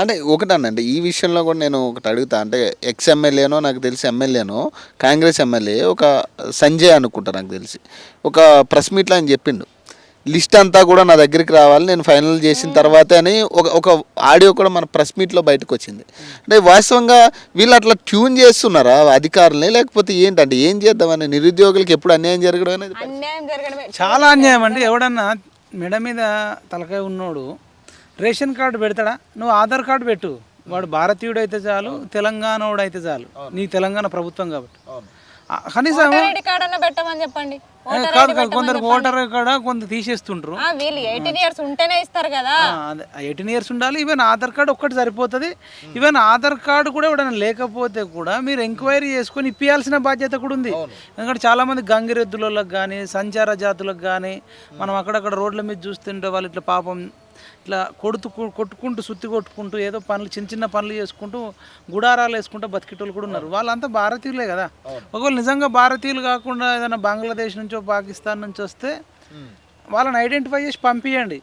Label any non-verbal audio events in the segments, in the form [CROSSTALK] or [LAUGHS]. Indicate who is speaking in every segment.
Speaker 1: అంటే ఒకటనండి ఈ విషయంలో కూడా నేను ఒకటి అడుగుతా. అంటే ఎక్స్ ఎమ్మెల్యేనో నాకు తెలిసి ఎమ్మెల్యేనో కాంగ్రెస్ ఎమ్మెల్యే ఒక సంజయ్ అనుకుంటా నాకు తెలిసి. ఒక ప్రెస్ మీట్లో ఆయన చెప్పిండు. లిస్ట్ అంతా కూడా నా దగ్గరికి రావాలి నేను ఫైనల్ చేసిన తర్వాతే అని ఒక ఒక ఆడియో కూడా మన ప్రెస్ మీట్లో బయటకు వచ్చింది. అంటే వాస్తవంగా వీళ్ళు అట్లా ట్యూన్ చేస్తున్నారా అధికారులని? లేకపోతే ఏంటంటే ఏం చేద్దామని నిరుద్యోగులకి ఎప్పుడు అన్యాయం జరగడం అనేది
Speaker 2: అన్యాయం జరగడమే.
Speaker 3: చాలా అన్యాయం అండి. ఎవడన్నా మెడ మీద తలకాయ ఉన్నోడు రేషన్ కార్డు పెడతాడా? నువ్వు ఆధార్ కార్డు పెట్టు. వాడు భారతీయుడు అయితే చాలు తెలంగాణోడు అయితే చాలు. నీ తెలంగాణ ప్రభుత్వం కాబట్టి. కనీసం
Speaker 2: పెట్టమని చెప్పండి.
Speaker 3: కాదు కాదు కొందరు ఓటర్ కాడ కొంత
Speaker 2: వీళ్ళు ఎయిటీన్ ఇయర్స్ ఉంటేనే ఇస్తారు కదా.
Speaker 3: ఎయిటీన్ ఇయర్స్ ఉండాలి ఈవెన్ ఆధార్ కార్డు ఒక్కటి సరిపోతుంది. ఈవెన్ ఆధార్ కార్డు కూడా ఎవడైనా లేకపోతే కూడా మీరు ఎంక్వైరీ చేసుకొని ఇప్పియాల్సిన బాధ్యత కూడా ఉంది. ఎందుకంటే చాలా మంది గంగిరెద్దులకు కానీ సంచార జాతులకు కానీ మనం అక్కడక్కడ రోడ్ల మీద చూస్తుంటే వాళ్ళు ఇట్లా పాపం ఇట్లా కొడుతు కొట్టుకుంటూ సుత్తి కొట్టుకుంటూ ఏదో పనులు చిన్న చిన్న పనులు చేసుకుంటూ గుడారాలు వేసుకుంటూ బతికేటోళ్ళు కూడా ఉన్నారు. వాళ్ళంతా భారతీయులే కదా. ఒకవేళ నిజంగా భారతీయులు కాకుండా ఏదైనా బంగ్లాదేశ్ నుంచో పాకిస్తాన్ నుంచి వస్తే వాళ్ళని ఐడెంటిఫై చేసి పంపించండి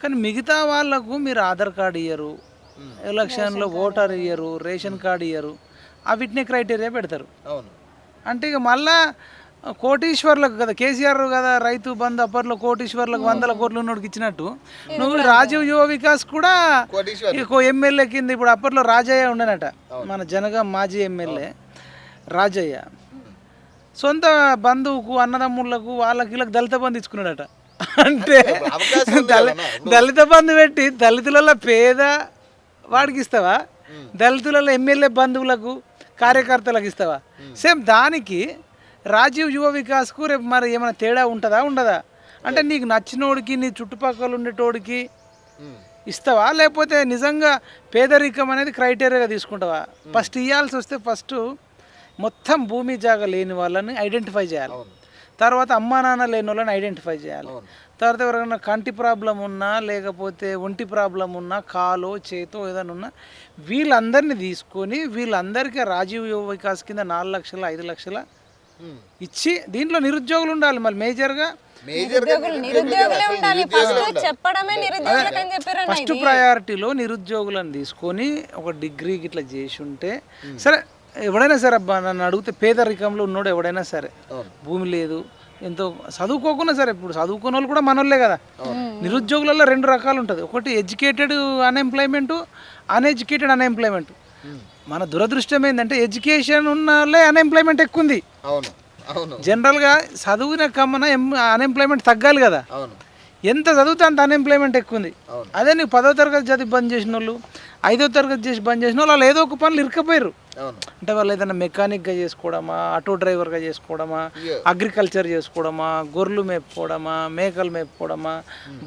Speaker 3: కానీ మిగతా వాళ్ళకు మీరు ఆధార్ కార్డు ఇయ్యరు ఎలక్షన్లో ఓటర్ ఇయ్యరు రేషన్ కార్డు ఇయ్యరు అవిటిని క్రైటీరియా పెడతారు.
Speaker 1: అవును.
Speaker 3: అంటే ఇక మళ్ళా కోటీశ్వర్లకు కదా కేసీఆర్ కదా రైతు బంధు అప్పట్లో కోటీశ్వర్లకు వందల కోట్లు ఉన్నోడికి ఇచ్చినట్టు. నువ్వు రాజీవ్ యువ వికాస్ కూడా ఎమ్మెల్యే కింద ఇప్పుడు అప్పట్లో రాజయ్య ఉండనట. మన జనగాం మాజీ ఎమ్మెల్యే రాజయ్య. సొంత బంధువుకు అన్నదమ్ములకు వాళ్ళకి వీళ్ళకి దళిత బంధు ఇచ్చుకున్నాడట. అంటే దళిత బంధు పెట్టి దళితులలో పేద వాడికి ఇస్తావా? దళితులలో ఎమ్మెల్యే బంధువులకు కార్యకర్తలకు ఇస్తావా? సేమ్ దానికి రాజీవ్ యువ వికాస్కు రేపు మరి ఏమైనా తేడా ఉంటుందా ఉండదా? అంటే నీకు నచ్చినోడికి నీ చుట్టుపక్కల ఉండేటోడికి ఇస్తావా? లేకపోతే నిజంగా పేదరికం అనేది క్రైటీరియాగా తీసుకుంటావా? ఫస్ట్ ఇవ్వాల్సి వస్తే ఫస్ట్ మొత్తం భూమి జాగా లేని వాళ్ళని ఐడెంటిఫై చేయాలి. తర్వాత అమ్మా నాన్న లేని వాళ్ళని ఐడెంటిఫై చేయాలి. తర్వాత ఎవరైనా కంటి ప్రాబ్లం ఉన్నా లేకపోతే ఒంటి ప్రాబ్లం ఉన్నా కాలో చేతో ఏదైనా ఉన్నా వీళ్ళందరినీ తీసుకొని వీళ్ళందరికీ రాజీవ్ యువ వికాస్ కింద నాలుగు లక్షల ఐదు లక్షల ఇచ్చి దీంట్లో నిరుద్యోగులు ఉండాలి మళ్ళీ మేజర్గా.
Speaker 2: నిరుద్యోగులు నిరుద్యోగులే ఉండాలి. ఫస్ట్
Speaker 3: ప్రయారిటీలో నిరుద్యోగులను తీసుకొని ఒక డిగ్రీ ఇట్లా చేసి ఉంటే సరే ఎవడైనా సరే అబ్బా నన్ను అడిగితే పేదరికంలో ఉన్నోడు ఎవడైనా సరే. భూమి లేదు ఎంతో చదువుకోకున్నా సరే ఇప్పుడు చదువుకున్న వాళ్ళు కూడా మనోళ్ళే కదా. నిరుద్యోగులలో రెండు రకాలు ఉంటుంది. ఒకటి ఎడ్యుకేటెడ్ అన్ఎంప్లాయ్మెంట్ అన్ఎడ్యుకేటెడ్ అన్ఎంప్లాయ్మెంట్. మన దురదృష్టం ఏంటంటే ఎడ్యుకేషన్ ఉన్న వాళ్ళే అన్ఎంప్లాయ్మెంట్ ఎక్కువ ఉంది
Speaker 1: అవును అవును.
Speaker 3: జనరల్గా చదువున కమ్మన అన్ఎంప్లాయ్మెంట్ తగ్గాలి కదా.
Speaker 1: అవును.
Speaker 3: ఎంత చదివితే అంత అన్ఎంప్లాయ్మెంట్ ఎక్కువ ఉంది అదే నీకు పదో తరగతి చదివి బంద్ చేసిన వాళ్ళు ఐదో తరగతి చేసి బంద్ చేసిన వాళ్ళు వాళ్ళు ఏదో ఒక పనులు ఇరుకపోయారు
Speaker 1: అవును.
Speaker 3: అంటే వాళ్ళు ఏదైనా మెకానిక్గా చేసుకోవడమా ఆటో డ్రైవర్గా చేసుకోవడమా అగ్రికల్చర్ చేసుకోవడమా గొర్రెలు మేపుకోవడమా మేకలు మేపుకోవడమా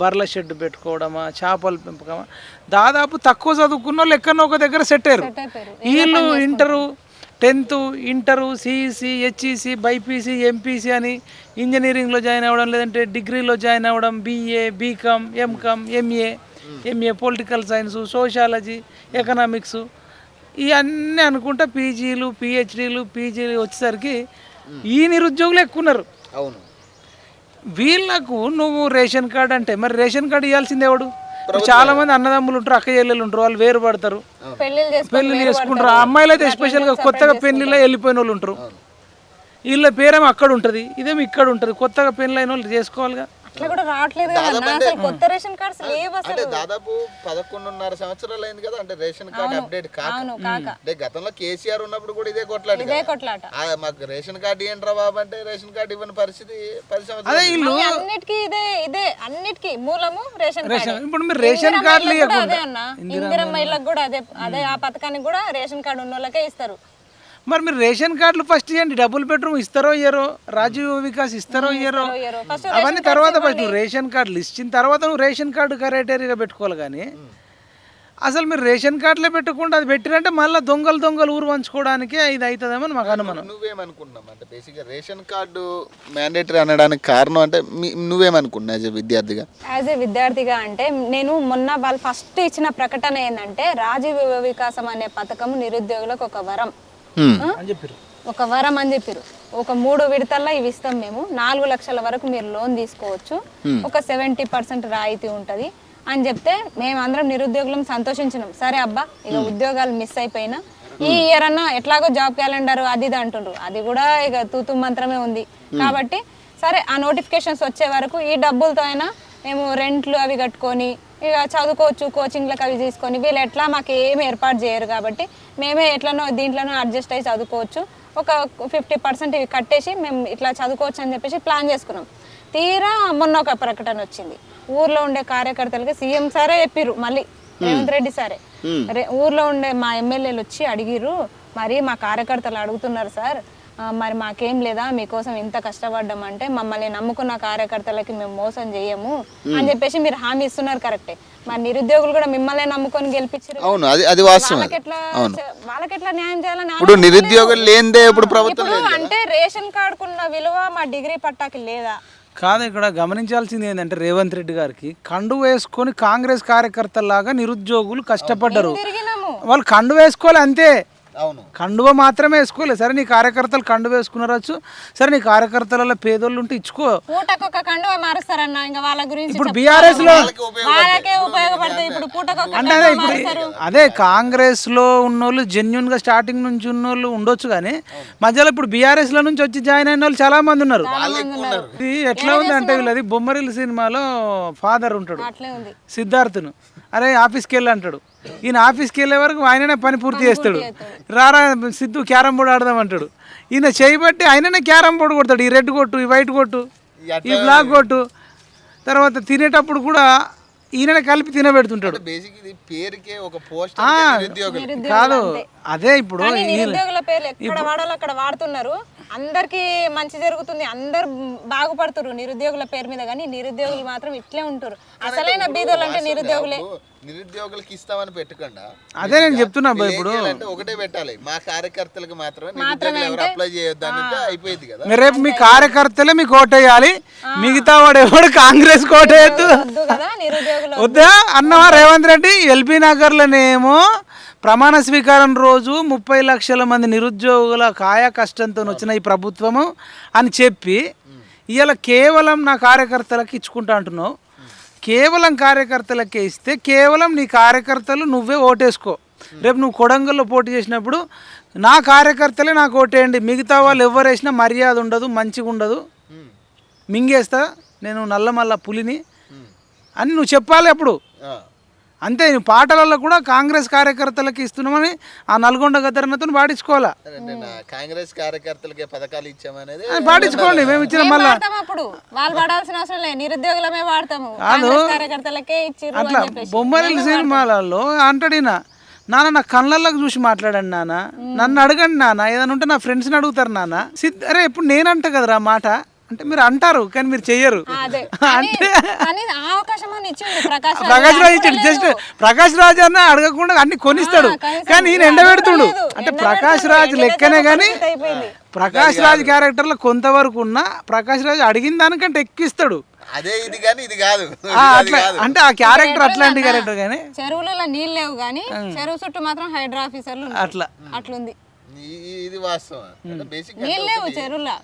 Speaker 3: బర్ల షెడ్ పెట్టుకోవడమా చేపలు పెంపకమా దాదాపు తక్కువ చదువుకున్న వాళ్ళు ఎక్కడో ఒక దగ్గర సెట్ అయ్యారు. వీళ్ళు inter tenth inter CEC HEC BiPC MPC అని ఇంజనీరింగ్లో జాయిన్ అవ్వడం లేదంటే డిగ్రీలో జాయిన్ అవ్వడం BA BCom MCom MA MA political science sociology economics ఇవన్నీ అనుకుంటా పీజీలు పిహెచ్డీలు పీజీలు వచ్చేసరికి ఈ నిరుద్యోగులు ఎక్కువ ఉన్నారు
Speaker 1: అవును.
Speaker 3: వీళ్ళకు నువ్వు రేషన్ కార్డు అంటే మరి రేషన్ కార్డు ఇవ్వాల్సింది ఎవడు? ఇప్పుడు చాలా మంది అన్నదమ్ములు ఉంటారు అక్క చెల్లెలు ఉంటారు వాళ్ళు వేరు పడతారు. పెళ్ళిళ్ళు చేసుకుంటారు. ఆ అమ్మాయిలు అయితే ఎస్పెషల్గా కొత్తగా పెళ్ళిలో వెళ్ళిపోయిన వాళ్ళు ఉంటారు. వీళ్ళ పేరేమో అక్కడ ఉంటుంది ఇదేమో ఇక్కడ ఉంటుంది. కొత్తగా పెళ్ళైన వాళ్ళు చేసుకోవాలిగా.
Speaker 2: అట్లా కూడా రావట్లేదు కదా. అన్న. అసలు కొత్త రేషన్ కార్డ్స్ లేవు అసలు.
Speaker 1: అంటే దాదాపు పదకొండున్నర సంవత్సరాలు అయింది కదా అంటే రేషన్ కార్డు అప్డేట్ కాక.
Speaker 2: అవును కాక.
Speaker 1: అంటే గతంలో కేసీఆర్ ఉన్నప్పుడు కూడా ఇదే కొట్లాడు
Speaker 2: ఇదే కొట్లాట.
Speaker 1: ఆ, మాకు రేషన్ కార్డు ఏంట్రా బాబు అంటే రేషన్ కార్డు ఇవ్వని పరిస్థితి పది సంవత్సరాలు
Speaker 2: అవి అన్నిటికీ ఇదే ఇదే అన్నిటికీ మూలము రేషన్ కార్డు.
Speaker 3: ఇప్పుడు మీరు రేషన్ కార్డులు
Speaker 2: కూడా అదే అన్న. ఇందిరమ్మ ఇళ్ళకి కూడా అదే అదే ఆ పథకానికి కూడా రేషన్ కార్డు ఉన్న వాళ్ళకే ఇస్తారు.
Speaker 3: మరి మీరు రేషన్ కార్డులు ఫస్ట్ ఇవ్వండి డబుల్ బెడ్రూమ్ ఇస్తారో ఇయ్యరో? రాజీవ్ వికాస్ ఇస్తారో ఇయ్యరో? అవన్నీ తర్వాత ఫస్ట్ నువ్వు రేషన్ కార్డులు ఇచ్చిన తర్వాత నువ్వు రేషన్ కార్డు క్రైటీరియాగా పెట్టుకోవాలి కానీ అసలు మీరు రేషన్ కార్డులే పెట్టకుండా అది పెట్టిరంటే మళ్ళీ దొంగలు దొంగలు ఊరు పంచుకోవడానికి ఇది అవుతుందేమో అని మాకు అనుమానం.
Speaker 1: నువ్వేమనుకుంటున్నావు అంటే బేసిక్గా రేషన్ కార్డు మ్యాండేటరీ అనడానికి కారణం అంటే నువ్వేమనుకున్నావు యాజ్ విద్యార్థిగా?
Speaker 2: యాజ్ ఏ విద్యార్థిగా అంటే నేను మొన్న వాళ్ళు ఫస్ట్ ఇచ్చిన ప్రకటన ఏంటంటే రాజీవ్ వికాసం అనే పథకం నిరుద్యోగులకు ఒక వరం.
Speaker 3: అని చెప్పారు
Speaker 2: ఒక వరం అని చెప్పారు ఒక మూడు విడతల్లో ఇవి ఇస్తాం మేము. నాలుగు లక్షల వరకు మీరు లోన్ తీసుకోవచ్చు. ఒక సెవెంటీ పర్సెంట్ రాయితీ ఉంటుంది. అని చెప్తే మేమందరం నిరుద్యోగులం సంతోషించినాం. సరే అబ్బా ఇక ఉద్యోగాలు మిస్ అయిపోయినా. ఈ ఇయర్ అన్న ఎట్లాగో జాబ్ క్యాలెండర్ అది ఇది అంటుండ్రు. అది కూడా ఇక తూతు మంత్రమే ఉంది. కాబట్టి సరే ఆ నోటిఫికేషన్స్ వచ్చే వరకు ఈ డబ్బులతో అయినా మేము రెంట్లు అవి కట్టుకొని ఇక చదువుకోవచ్చు కోచింగ్లకు అవి తీసుకొని వీళ్ళు ఎట్లా మాకు ఏమి ఏర్పాటు చేయరు కాబట్టి మేమే ఎట్లనో దీంట్లోనో అడ్జస్ట్ అయ్యి చదువుకోవచ్చు. ఒక ఫిఫ్టీ పర్సెంట్ ఇవి కట్టేసి మేము ఇట్లా చదువుకోవచ్చు అని చెప్పేసి ప్లాన్ చేసుకున్నాం. తీరా మొన్న ఒక ప్రకటన వచ్చింది. ఊర్లో ఉండే కార్యకర్తలకి సీఎం సారే చెప్పిర్రు మళ్ళీ రేవంత్ రెడ్డి సారే. రే- ఊర్లో ఉండే మా ఎమ్మెల్యేలు వచ్చి అడిగిర్రు మరి మా కార్యకర్తలు అడుగుతున్నారు సార్ మరి మాకేం లేదా? మీకోసం ఇంత కష్టపడ్డాం అంటే మమ్మల్ని నమ్ముకున్న కార్యకర్తలకి మేము మోసం చేయము అని చెప్పేసి మీరు హామీ ఇస్తున్నారు కరెక్టే. మరి నిరుద్యోగులు కూడా మిమ్మల్ని నమ్ముకొని గెలిపించారు
Speaker 1: అవును అది అది వాస్తవం
Speaker 2: వాళ్ళకి ఎట్లా చే- వాళ్ళకి ఎట్లా న్యాయం చేయాలని
Speaker 1: ఇప్పుడు. నిరుద్యోగులు లేనిదే ఇప్పుడు ప్రభుత్వం
Speaker 2: అంటే రేషన్ కార్డుకున్న విలువ మా డిగ్రీ పట్టాకి లేదా?
Speaker 3: కాదు ఇక్కడ గమనించాల్సింది ఏంటంటే రేవంత్ రెడ్డి గారికి కండు వేసుకొని కాంగ్రెస్ కార్యకర్తలాగా నిరుద్యోగులు కష్టపడ్డారు.
Speaker 2: తిరిగినాము?
Speaker 3: వాళ్ళు కండు వేసుకోవాలి అంతే.
Speaker 1: అవును.
Speaker 3: కండువ మాత్రమే వేసుకోలేదు సరే నీ కార్యకర్తలు కండు వేసుకున్నారచ్చు సరే నీ కార్యకర్తలలో పేదోళ్ళు ఉంటే ఇచ్చుకో.
Speaker 2: పూటకొక కండువ మారుస్తారన్న ఇంకా వాళ్ళ గురించి
Speaker 3: ఇప్పుడు. బీఆర్ఎస్లో
Speaker 2: వాళ్ళకే ఉపయోగపడతాయి. ఇప్పుడు పూటకొక
Speaker 3: అంటే అదే ఇప్పుడు అదే కాంగ్రెస్లో ఉన్నోళ్ళు జెన్యున్గా స్టార్టింగ్ నుంచి ఉన్నోళ్ళు ఉండొచ్చు కానీ మధ్యలో ఇప్పుడు బీఆర్ఎస్లో నుంచి వచ్చి జాయిన్ అయిన వాళ్ళు చాలా మంది ఉన్నారు. ఇది ఎట్లా ఉంది అంటే వీళ్ళది బొమ్మరిల్లు సినిమాలో ఫాదర్ ఉంటాడు.
Speaker 2: అట్లే ఉంది.
Speaker 3: సిద్ధార్థును. అరే ఆఫీస్కి వెళ్ళి అంటాడు. ఈయన ఆఫీస్కి వెళ్ళే వరకు ఆయననే పని పూర్తి చేస్తాడు. రారా సిద్ధు క్యారమ్ బోర్డు ఆడదాం అంటాడు. ఈయన చేయబట్టి ఆయననే క్యారమ్ బోర్డు కొడతాడు. ఈ రెడ్ కొట్టు ఈ వైట్ కొట్టు ఈ బ్లాక్ కొట్టు. తర్వాత తినేటప్పుడు కూడా ఈయననే కలిపి తినబెడుతుంటాడు.
Speaker 1: బేసిక్ ఇది పేరుకే ఒక పోస్ట్
Speaker 3: ఆ,
Speaker 1: నిరుద్యోగులు.
Speaker 3: కాదు అదే ఇప్పుడు
Speaker 2: అందరికి మంచి జరుగుతుంది. అందరు బాగుపడుతున్నారు నిరుద్యోగుల పేరు మీద కానీ నిరుద్యోగులు మాత్రం ఇట్లే ఉంటారు అసలైన బీదోళ్ళు అంటే నిరుద్యోగులే.
Speaker 1: నిరుద్యోగులకి ఇస్తామని పెట్టకుండా?
Speaker 3: అదే నేను చెప్తున్నా అబ్బా ఇప్పుడు.
Speaker 1: అంటే ఒకటే పెట్టాలి. మా కార్యకర్తలకు మాత్రమే నిరుద్యోగులు అప్లై చేయొద్దు అంటే అయిపోయింది కదా.
Speaker 3: రేపు మీ కార్యకర్తలే మీకు ఓటేయాలి మిగతా వాడు ఎవడు కాంగ్రెస్ ఓటేయద్దు
Speaker 2: వద్దు కదా నిరుద్యోగులు
Speaker 3: వద్దా? అన్నవా రేవంత్ రెడ్డి ఎల్బీ నగర్లోనేమో ప్రమాణ స్వీకారం రోజు ముప్పై లక్షల మంది నిరుద్యోగుల కాయ కష్టంతో వచ్చిన ఈ ప్రభుత్వము అని చెప్పి ఇవాళ కేవలం నా కార్యకర్తలకు ఇచ్చుకుంటా అంటున్నావు. కేవలం కార్యకర్తలకే ఇస్తే కేవలం నీ కార్యకర్తలు నువ్వే ఓటేసుకో. రేపు నువ్వు కొడంగల్లో పోటీ చేసినప్పుడు నా కార్యకర్తలే నాకు ఓటేయండి. మిగతా వాళ్ళు ఎవరు వేసినా మర్యాద ఉండదు మంచిగా ఉండదు. మింగేస్తా నేను నల్లమల్ల పులిని అని నువ్వు చెప్పాలి అప్పుడు. అంతే నువ్వు పాటలలో కూడా కాంగ్రెస్ కార్యకర్తలకి ఇస్తున్నామని ఆ నల్గొండ
Speaker 1: అంటే నా కాంగ్రెస్ కార్యకర్తలకే పథకాలు ఇచ్చామనేది
Speaker 3: పాటించుకోండి మేము ఇచ్చిన మళ్ళా.
Speaker 2: అప్పుడు? వాళ్ళు పడాల్సిన అవసరం లేదు నిరుద్యోగులమే వాడతాము. కార్యకర్తలకే
Speaker 3: అట్లా బొమ్మరిల్లు సినిమాలలో అంటాడు ఈయన నాన్న నా కళ్ళల్లోకి చూసి మాట్లాడండి నాన్న. నన్ను అడగండి నాన్న. ఏదైనా ఉంటే నా ఫ్రెండ్స్ని అడుగుతారు నాన్న. సిద్ధ అరే ఇప్పుడు నేనంట కదరా మాట. అంటే మీరు అంటారు కానీ మీరు చెయ్యరు. [LAUGHS]
Speaker 2: ప్రకాష్ రాజ్.
Speaker 3: ఇచ్చాడు. జస్ట్. ప్రకాష్ రాజ్ అన్న అడగకుండా అన్ని కొనిస్తాడు.
Speaker 2: కనీసం
Speaker 3: కానీ ఈయన ఎండబెడుతుడు. అంటే. ప్రకాష్ రాజ్ లెక్కనే కానీ. ప్రకాష్ రాజ్ క్యారెక్టర్లో కొంతవరకు ఉన్న ప్రకాష్ రాజ్ అడిగిన దానికంటే ఎక్కిస్తాడు
Speaker 1: అదే ఇది కానీ ఇది కాదు.
Speaker 3: అట్లా అంటే ఆ క్యారెక్టర్ అట్లాంటి క్యారెక్టర్ కానీ
Speaker 2: చెరువులలో నీళ్ళు లేవు కానీ చెరువు చుట్టూ మాత్రం హైడ్రా ఆఫీసర్లు.
Speaker 3: అట్లా.
Speaker 2: అట్లుంది.
Speaker 1: ఇది వాస్తవం. బేసిక్
Speaker 2: నీళ్ళు లేవు చెరువులో.